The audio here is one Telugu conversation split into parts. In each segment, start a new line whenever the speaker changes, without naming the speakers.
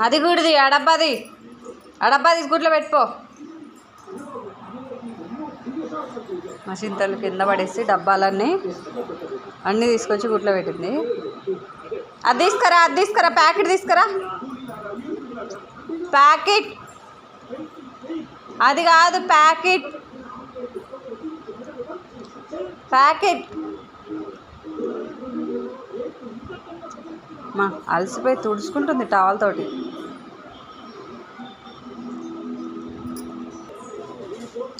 అది కూడది ఆ డబ్బాది ఆ డబ్బా గుట్లో పెట్టుకో మసింతలు కింద పడేసి డబ్బాలన్నీ అన్నీ తీసుకొచ్చి గుట్లో పెట్టింది. అది తీసుకురా అది తీసుకురా ప్యాకెట్ తీసుకురా. ప్యాకెట్. అది కాదు ప్యాకెట్. ప్యాకెట్. మా అలసిపోయి తుడుచుకుంటుంది టవల్ తోటి.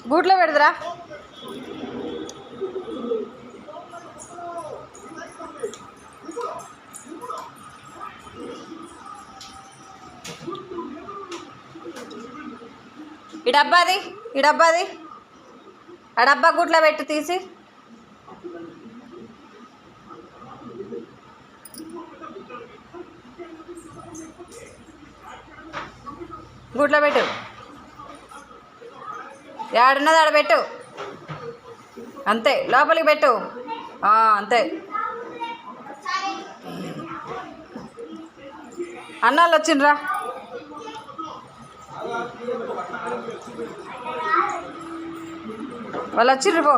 గూట్లో పెడదురా. ఈ డబ్బాది ఈ డబ్బాది ఆ డబ్బా గుట్లో పెట్టి తీసి. గుట్లో పెట్టు. ఏడున్నది ఆడ పెట్టు. అంతే లోపలికి పెట్టు. అంతే. అన్నాళ్ళు వచ్చిండ్రా? వాళ్ళు వచ్చిండ్రు పో.